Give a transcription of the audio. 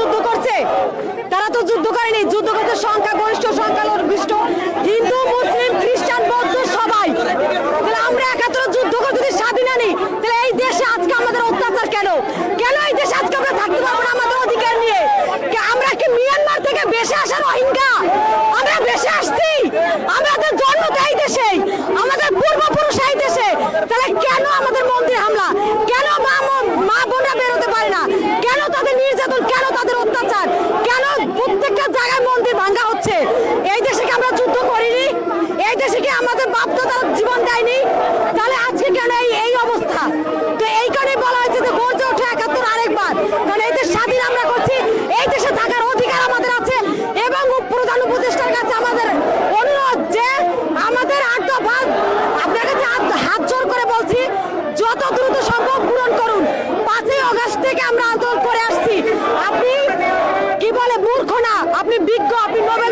যুদ্ধ করছে। তারা তো যুদ্ধ করেনি। যুদ্ধ করছে সংখ্যা গরিষ্ঠ সংখ্যালঘিষ্ঠ হিন্দু, মুসলিম, খ্রিস্টান, বৌদ্ধ সবাই। তাহলে আমরা একাত্তর যুদ্ধ করে যদি স্বাধীন আনি, তাহলে এই দেশে আজকে আমাদের অত্যাচার কেন? কেন এই দেশে আজকে আমরা থাকতে পারব না আমাদের অধিকার নিয়ে? আমরা কি মিয়ানমার থেকে বেশি আসা রোহিঙ্গা আমরা বেশি আসছি। আমাদের জন্ম তো এই দেশে আমাদের পূর্বপুরুষ এই দেশে। তাহলে কেন আমাদের মন্দির হামলা কেন মা ম- মা বোনরা বেরোতে পারে না কেন তাদের নির্যাতন কেন তাদের অত্যাচার কেন প্রত্যেকটা জায়গায় মন্দির ভাঙ্গা হচ্ছে এই দেশে কি আমরা যুদ্ধ করিনি এই দেশে কি আমাদের বাপ দাদা জীবন দেয়নি তাহলে আজকে কেন এই এই অবস্থা তো এই কারণে বলা হয়েছে যে গর্জে ওঠে একাত্তর আরেকবার কারণ এই দেশ স্বাধীন আমরা করছি এই দেশে থাকার অধিকার আমাদের আছে এবং প্রধান উপদেষ্টার কাছে আমাদের অনুরোধ যে আমাদের আট দফা আপনার কাছে হাত- জোর করে বলছি, যত দ্রুত সম্ভব পূরণ করুন। পাঁচই অগস্ট থেকে আমরা আন্দোলন করে আসছি। আপনি কি বলে মূর্খ না? আপনি বিজ্ঞ, আপনি নোবেল